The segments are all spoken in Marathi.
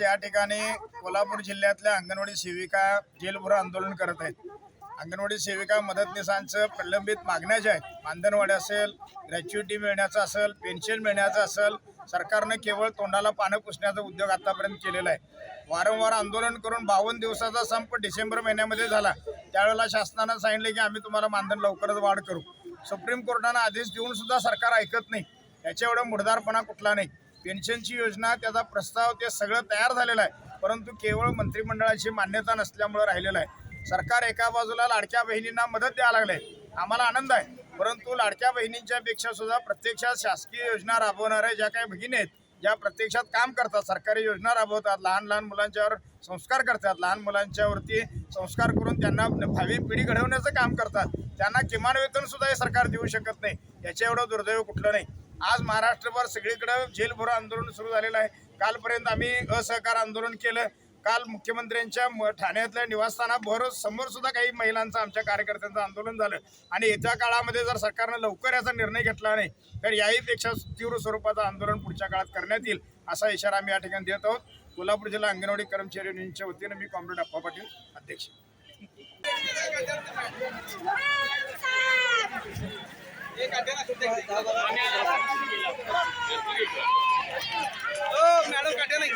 या ठिकाणी कोल्हापूर जिल्ह्यातल्या अंगणवाडी सेविका जेलभर आंदोलन करत आहेत. अंगणवाडी सेविका मदतनीसांचं प्रलंबित मागण्या ज्या आहेत मानधनवाढ असेल ग्रॅच्युइटी मिळण्याचं असेल पेन्शन मिळण्याचं असेल सरकारनं केवळ तोंडाला पानं पुसण्याचा उद्योग आतापर्यंत केलेला आहे. वारंवार आंदोलन करून बावन्न दिवसाचा संप डिसेंबर महिन्यामध्ये झाला. त्यावेळेला शासनानं सांगितलं की आम्ही तुम्हाला मानधन लवकरच वाढ करू. सुप्रीम कोर्टानं आदेश देऊन सुद्धा सरकार ऐकत नाही. याच्या एवढा मुडदारपणा कुठला नाही. पेन्शनची योजना त्याचा प्रस्ताव ते सगळं तयार झालेलं आहे. परंतु केवळ मंत्रिमंडळाची मान्यता नसल्यामुळं राहिलेलं आहे. सरकार एका बाजूला लाडक्या बहिणींना मदत द्यायला लागले आम्हाला आनंद आहे. परंतु लाडक्या बहिणींच्या पेक्षा सुद्धा प्रत्यक्षात शासकीय योजना राबवणाऱ्या ज्या काही भगिनी आहेत ज्या प्रत्यक्षात काम करतात सरकारी योजना राबवतात लहान लहान मुलांच्यावर संस्कार करतात लहान मुलांच्यावरती संस्कार करून त्यांना भावी पिढी घडवण्याचं काम करतात त्यांना किमान वेतन सुद्धा हे सरकार देऊ शकत नाही. याच्या एवढं दुर्दैव कुठलं नाही. आज महाराष्ट्रभर सगळीकडं जेलभरो आंदोलन सुरू झालेलं आहे. कालपर्यंत आम्ही असहकार आंदोलन केलं. काल मुख्यमंत्र्यांच्या म- ठाण्यातल्या निवासस्थानाभर समोर सुद्धा काही महिलांचं आमच्या कार्यकर्त्यांचं आंदोलन झालं. आणि येत्या काळामध्ये जर सरकारनं लवकर याचा निर्णय घेतला नाही तर याहीपेक्षा तीव्र स्वरूपाचं आंदोलन पुढच्या काळात करण्यात येईल असा इशारा आम्ही या ठिकाणी देत आहोत. कोल्हापूर जिल्हा अंगणवाडी कर्मचारी युनियनच्या वतीनं मी कॉम्रेड अप्पा पाटील अध्यक्ष. मॅडम काट्या नाही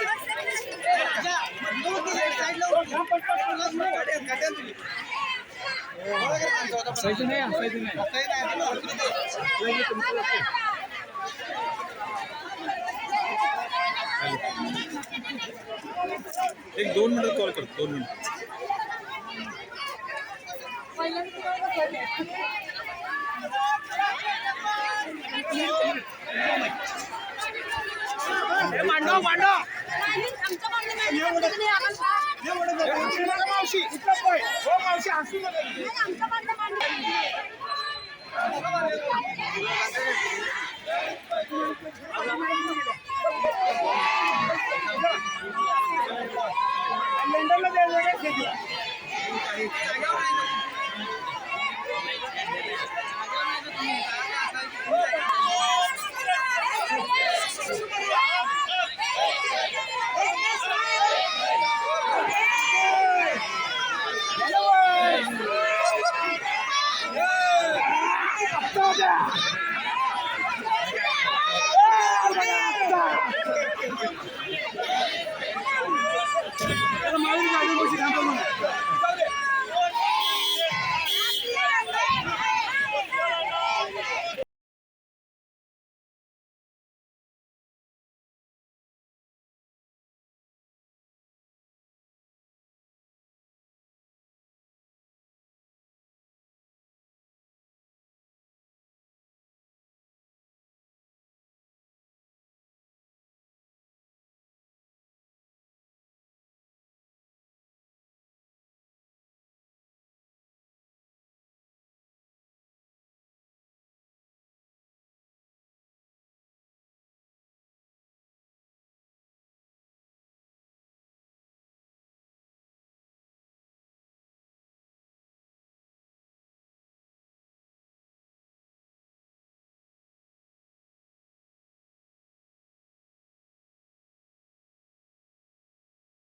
एक दोन मिनिट कॉल करतो दोन मिनिट. मांडव मांडव. मावशी हो मावशी असू